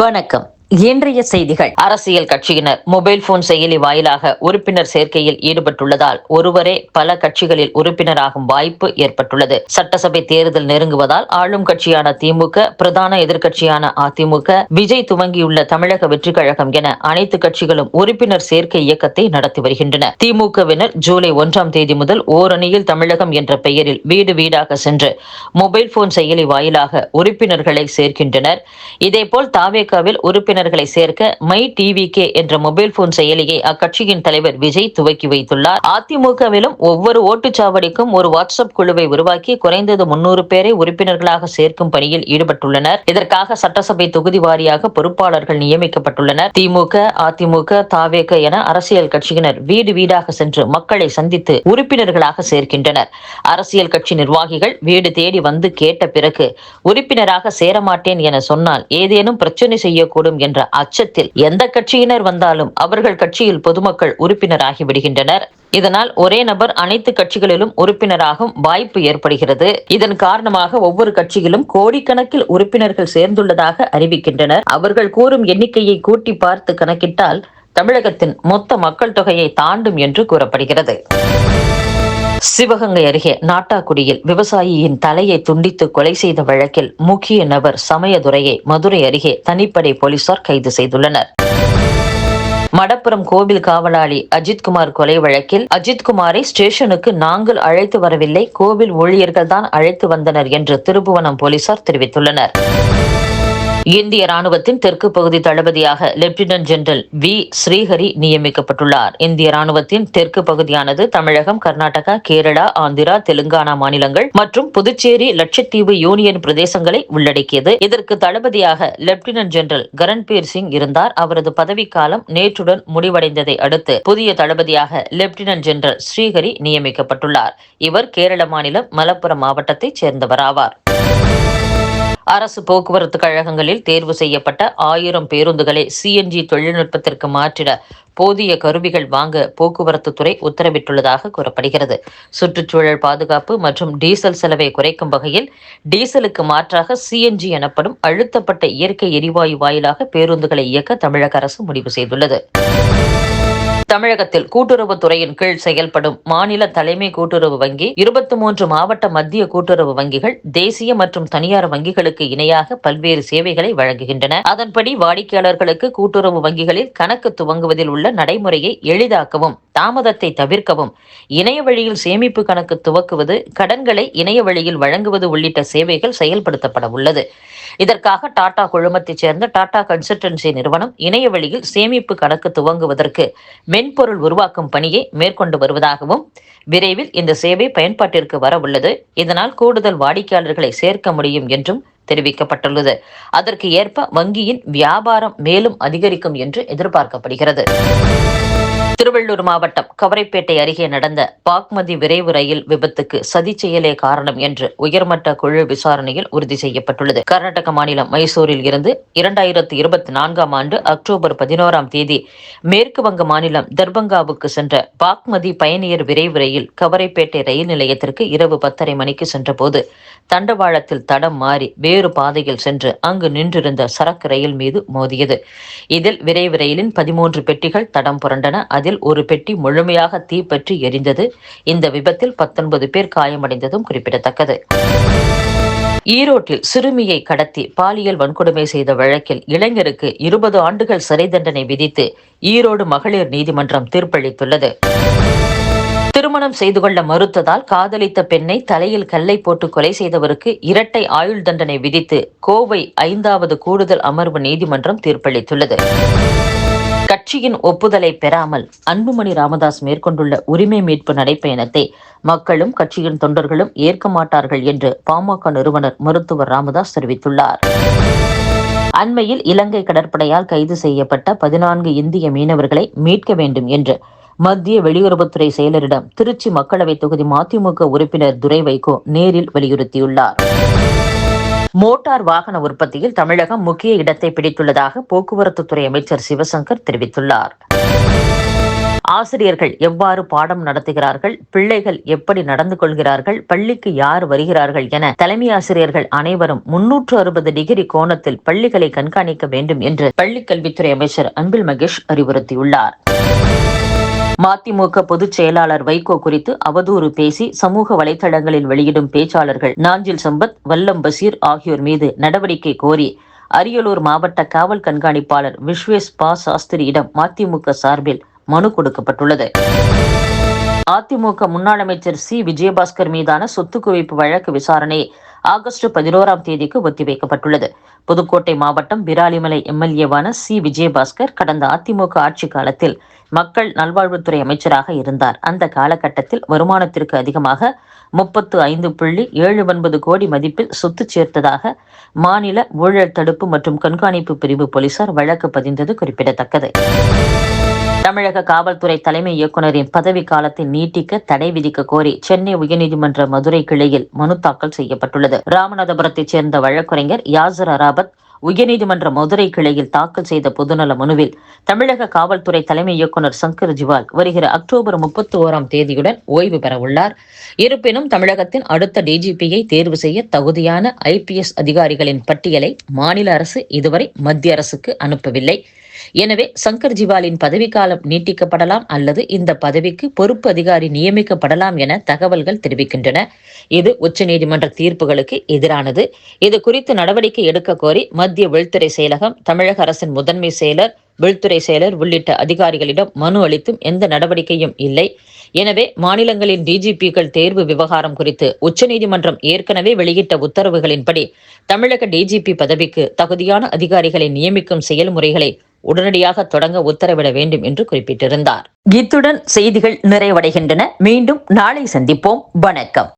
வணக்கம். இன்றைய செய்திகள். அரசியல் கட்சியினர் மொபைல் போன் செயலி வாயிலாக உறுப்பினர் சேர்க்கையில் ஈடுபட்டுள்ளதால் ஒருவரே பல கட்சிகளில் உறுப்பினராகும் வாய்ப்பு ஏற்பட்டுள்ளது. சட்டசபை தேர்தல் நெருங்குவதால் ஆளும் கட்சியான திமுக பிரதான எதிர்க்கட்சியான அதிமுக விஜய் துவங்கியுள்ள தமிழக வெற்றிக் கழகம் என அனைத்து கட்சிகளும் உறுப்பினர் சேர்க்கை இயக்கத்தை நடத்தி வருகின்றன. திமுகவினர் ஜூலை ஒன்றாம் தேதி முதல் ஓரணியில் தமிழகம் என்ற பெயரில் வீடு வீடாக சென்று மொபைல் போன் செயலி வாயிலாக உறுப்பினர்களை சேர்க்கின்றனர். இதேபோல் தாவேகாவில் உறுப்பினர்களை சேர்க்க மை டிவி கே என்ற மொபைல் போன் செயலியை அக்கட்சியின் தலைவர் விஜய் துவக்கி வைத்துள்ளார். அதிமுகவிலும் ஒவ்வொரு ஓட்டுச்சாவடிக்கும் ஒரு வாட்ஸ்அப் குழுவை உருவாக்கி குறைந்தது முன்னூறு பேரை உறுப்பினர்களாக சேர்க்கும் பணியில் ஈடுபட்டுள்ளனர். இதற்காக சட்டசபை தொகுதி வாரியாக பொறுப்பாளர்கள் நியமிக்கப்பட்டுள்ளனர். திமுக அதிமுக தாவேக என அரசியல் கட்சியினர் வீடு வீடாக சென்று மக்களை சந்தித்து உறுப்பினர்களாக சேர்க்கின்றனர். அரசியல் கட்சி நிர்வாகிகள் வீடு தேடி வந்து கேட்ட பிறகு உறுப்பினராக சேரமாட்டேன் என சொன்னால் ஏதேனும் பிரச்சனை செய்யக்கூடும் என்ற அச்சத்தில் எந்த கட்சியினர் வந்தாலும் அவர்கள் கட்சியில் பொதுமக்கள் உறுப்பினராகி விடுகின்றனர். இதனால் ஒரே நபர் அனைத்து கட்சிகளிலும் உறுப்பினராகும் வாய்ப்பு ஏற்படுகிறது. இதன் காரணமாக ஒவ்வொரு கட்சியிலும் கோடிக்கணக்கில் உறுப்பினர்கள் சேர்ந்துள்ளதாக அறிவிக்கின்றனர். அவர்கள் கூறும் எண்ணிக்கையை கூட்டி பார்த்து கணக்கிட்டால் தமிழகத்தின் மொத்த மக்கள் தொகையை தாண்டும் என்று கூறப்படுகிறது. சிவகங்கை அருகே நாட்டாக்குடியில் விவசாயியின் தலையை துண்டித்து கொலை செய்த வழக்கில் முக்கிய நபர் சமயதுரையை மதுரை அருகே தனிப்படை போலீசார் கைது செய்துள்ளனர். மடப்புறம் கோவில் காவலாளி அஜித்குமார் கொலை வழக்கில் அஜித்குமாரை ஸ்டேஷனுக்கு நாங்கள் அழைத்து வரவில்லை கோவில் ஊழியர்கள் தான் அழைத்து வந்தனர் என்று திருபுவனம் போலீசார் தெரிவித்துள்ளனர். இந்திய ராணுவத்தின் தெற்கு பகுதி தளபதியாக லெப்டினன்ட் ஜெனரல் வி. ஸ்ரீஹரி நியமிக்கப்பட்டுள்ளார். இந்திய ராணுவத்தின் தெற்கு பகுதியானது தமிழகம் கர்நாடகா கேரளா ஆந்திரா தெலுங்கானா மாநிலங்கள் மற்றும் புதுச்சேரி லட்சத்தீவு யூனியன் பிரதேசங்களை உள்ளடக்கியது. இதற்கு தளபதியாக லெப்டினன்ட் ஜெனரல் கரண்பீர் சிங் இருந்தார். அவரது பதவிக்காலம் நேற்றுடன் முடிவடைந்ததை அடுத்து புதிய தளபதியாக லெப்டினன்ட் ஜெனரல் ஸ்ரீஹரி நியமிக்கப்பட்டுள்ளார். இவர் கேரள மாநிலம் மலப்புரம் மாவட்டத்தைச் சேர்ந்தவராவார். அரசு போக்குவரத்து கழகங்களில் தேர்வு செய்யப்பட்ட ஆயிரம் பேருந்துகளை சிஎன்ஜி தொழில்நுட்பத்திற்கு மாற்றிட போதிய கருவிகள் வாங்க போக்குவரத்து துறை உத்தரவிட்டுள்ளதாக கூறப்படுகிறது. சுற்றுச்சூழல் பாதுகாப்பு மற்றும் டீசல் செலவை குறைக்கும் வகையில் டீசலுக்கு மாற்றாக சிஎன்ஜி எனப்படும் அழுத்தப்பட்ட இயற்கை எரிவாயு வாயிலாக பேருந்துகளை இயக்க தமிழக அரசு முடிவு செய்துள்ளது. தமிழகத்தில் கூட்டுறவு துறையின் கீழ் செயல்படும் மாநில தலைமை கூட்டுறவு வங்கி இருபத்தி மூன்று மாவட்ட மத்திய கூட்டுறவு வங்கிகள் தேசிய மற்றும் தனியார் வங்கிகளுக்கு இணையாக பல்வேறு சேவைகளை வழங்குகின்றன. அதன்படி வாடிக்கையாளர்களுக்கு கூட்டுறவு வங்கிகளில் கணக்கு துவங்குவதில் உள்ள நடைமுறையை எளிதாக்கவும் தாமதத்தை தவிர்க்கவும் இணைய வழியில் சேமிப்பு கணக்கு துவக்குவது கடன்களை இணைய வழியில் வழங்குவது உள்ளிட்ட சேவைகள் செயல்படுத்தப்பட உள்ளது. இதற்காக டாடா குழுமத்தைச் சேர்ந்த டாடா கன்சல்டன்சி நிறுவனம் இணைய வழியில் சேமிப்பு கணக்கு துவங்குவதற்கு மென்பொருள் உருவாக்கும் பணியை மேற்கொண்டு வருவதாகவும் விரைவில் இந்த சேவை பயன்பாட்டிற்கு வர உள்ளது. இதனால் கூடுதல் வாடிக்கையாளர்களை சேர்க்க முடியும் என்றும் தெரிவிக்கப்பட்டுள்ளது. அதற்கு ஏற்ப வங்கியின் வியாபாரம் மேலும் அதிகரிக்கும் என்று எதிர்பார்க்கப்படுகிறது. திருவள்ளூர் மாவட்டம் கவரைப்பேட்டை அருகே நடந்த பாக்மதி விரைவு ரயில் விபத்துக்கு சதி செயலே காரணம் என்று உயர்மட்ட குழு விசாரணையில் உறுதி செய்யப்பட்டுள்ளது. கர்நாடக மாநிலம் மைசூரில் இருந்து இரண்டாயிரத்தி இருபத்தி நான்காம் ஆண்டு அக்டோபர் பதினோராம் தேதி மேற்கு வங்க மாநிலம் தர்பங்காவுக்கு சென்ற பாக்மதி பயணியர் விரைவு ரயில் கவரைப்பேட்டை ரயில் நிலையத்திற்கு இரவு பத்தரை மணிக்கு சென்றபோது தண்டவாளத்தில் தடம் மாறி வேறு பாதையில் சென்று அங்கு நின்றிருந்த சரக்கு ரயில் மீது மோதியது. இதில் விரைவு ரயிலின் பதிமூன்று பெட்டிகள் தடம் புரண்டன. அதில் ஒரு பெட்டி முழுமையாக தீப்பற்றி எரிந்தது. இந்த விபத்தில் பத்தொன்பது பேர் காயமடைந்ததும் குறிப்பிடத்தக்கது. ஈரோட்டில் சிறுமியை கடத்தி பாலியல் வன்கொடுமை செய்த வழக்கில் இளைஞருக்கு இருபது ஆண்டுகள் சிறை தண்டனை விதித்து ஈரோடு மகளிர் நீதிமன்றம் தீர்ப்பளித்துள்ளது. திருமணம் செய்து கொள்ள மறுத்ததால் காதலித்த பெண்ணை தலையில் கல்லை போட்டு கொலை செய்தவருக்கு இரட்டை ஆயுள் தண்டனை விதித்து கோவை ஐந்தாவது கூடுதல் அமர்வு நீதிமன்றம் தீர்ப்பளித்துள்ளது. கட்சியின் ஒப்புதலை பெறாமல் அன்புமணி ராமதாஸ் மேற்கொண்டுள்ள உரிமை மீட்பு நடைப்பயணத்தை மக்களும் கட்சியின் தொண்டர்களும் ஏற்க மாட்டார்கள் என்று பாமக நிறுவனர் மருத்துவர் ராமதாஸ் தெரிவித்துள்ளார். அண்மையில் இலங்கை கடற்படையால் கைது செய்யப்பட்ட பதினான்கு இந்திய மீனவர்களை மீட்க வேண்டும் என்று மத்திய வெளியுறவுத்துறை செயலரிடம் திருச்சி மக்களவை தொகுதி மதிமுக உறுப்பினர் துரை வைகோ நேரில் வலியுறுத்தியுள்ளார். மோட்டார் வாகன உற்பத்தியில் தமிழகம் முக்கிய இடத்தை பிடித்துள்ளதாக போக்குவரத்து துறை அமைச்சர் சிவசங்கர் தெரிவித்துள்ளார். ஆசிரியர்கள் எவ்வாறு பாடம் நடத்துகிறார்கள் பிள்ளைகள் எப்படி நடந்து கொள்கிறார்கள் பள்ளிக்கு யார் வருகிறார்கள் என தலைமை ஆசிரியர்கள் அனைவரும் முன்னூற்று அறுபது டிகிரி கோணத்தில் பள்ளிகளை கண்காணிக்க வேண்டும் என்று பள்ளிக் கல்வித்துறை அமைச்சர் அன்பில் மகேஷ் அறிவுறுத்தியுள்ளார். மதிமுக பொதுச் செயலாளர் வைகோ குறித்து அவதூறு பேசி சமூக வலைதளங்களில் வெளியிடும் பேச்சாளர்கள் நாஞ்சில் சம்பத் வல்லம் பசீர் ஆகியோர் மீது நடவடிக்கை கோரி அரியலூர் மாவட்ட காவல் கண்காணிப்பாளர் விஸ்வேஸ் பா சாஸ்திரியிடம் மதிமுக சார்பில் மனு கொடுக்கப்பட்டுள்ளது. அதிமுக முன்னாள் அமைச்சர் சி. விஜயபாஸ்கர் மீதான சொத்து குவிப்பு வழக்கு விசாரணை ஆகஸ்ட் பதினோராம் தேதிக்கு ஒத்திவைக்கப்பட்டுள்ளது. புதுக்கோட்டை மாவட்டம் விராலிமலை எம்எல்ஏவான சி. விஜயபாஸ்கர் கடந்த அதிமுக ஆட்சி காலத்தில் மக்கள் நல்வாழ்வுத்துறை அமைச்சராக இருந்தார். அந்த காலகட்டத்தில் வருமானத்திற்கு அதிகமாக முப்பத்து ஐந்து புள்ளி ஏழு ஒன்பது கோடி மதிப்பில் சொத்து சேர்த்ததாக மாநில ஊழல் தடுப்பு மற்றும் கண்காணிப்பு பிரிவு போலீசார் வழக்கு பதிந்தது குறிப்பிடத்தக்கது. தமிழக காவல்துறை தலைமை இயக்குநரின் பதவி காலத்தை நீட்டிக்க தடை விதிக்க கோரி சென்னை உயர்நீதிமன்ற மதுரை கிளையில் மனு தாக்கல் செய்யப்பட்டுள்ளது. ராமநாதபுரத்தைச் சேர்ந்த வழக்கறிஞர் யாசர் அராபத் உயர்நீதிமன்ற மதுரை கிளையில் தாக்கல் செய்த பொதுநல மனுவில் தமிழக காவல்துறை தலைமை இயக்குநர் சங்கர் ஜிவால் வருகிற அக்டோபர் முப்பத்தி ஓராம் தேதியுடன் ஓய்வு பெறவுள்ளார். இருப்பினும் தமிழகத்தின் அடுத்த டிஜிபியை தேர்வு செய்ய தகுதியான ஐபிஎஸ் அதிகாரிகளின் பட்டியலை மாநில அரசு இதுவரை மத்திய அரசுக்கு அனுப்பவில்லை. எனவே சங்கர் ஜிவாலின் பதவிக்காலம் நீட்டிக்கப்படலாம் அல்லது இந்த பதவிக்கு பொறுப்பு அதிகாரி நியமிக்கப்படலாம் என தகவல்கள் தெரிவிக்கின்றன. இது உச்சநீதிமன்ற தீர்ப்புகளுக்கு எதிரானது. இது குறித்து நடவடிக்கை எடுக்க கோரி மத்திய உள்துறை செயலகம் தமிழக அரசின் முதன்மை செயலர் உள்துறை செயலர் உள்ளிட்ட அதிகாரிகளிடம் மனு அளித்தும் எந்த நடவடிக்கையும் இல்லை. எனவே மாநிலங்களின் டிஜிபிக்கள் தேர்வு விவகாரம் குறித்து உச்சநீதிமன்றம் ஏற்கனவே வெளியிட்ட உத்தரவுகளின்படி தமிழக டிஜிபி பதவிக்கு தகுதியான அதிகாரிகளை நியமிக்கும் செயல்முறைகளை உடனடியாக தொடங்க உத்தரவிட வேண்டும் என்று குறிப்பிட்டிருந்தார். இத்துடன் செய்திகள் நிறைவடைகின்றன. மீண்டும் நாளை சந்திப்போம். வணக்கம்.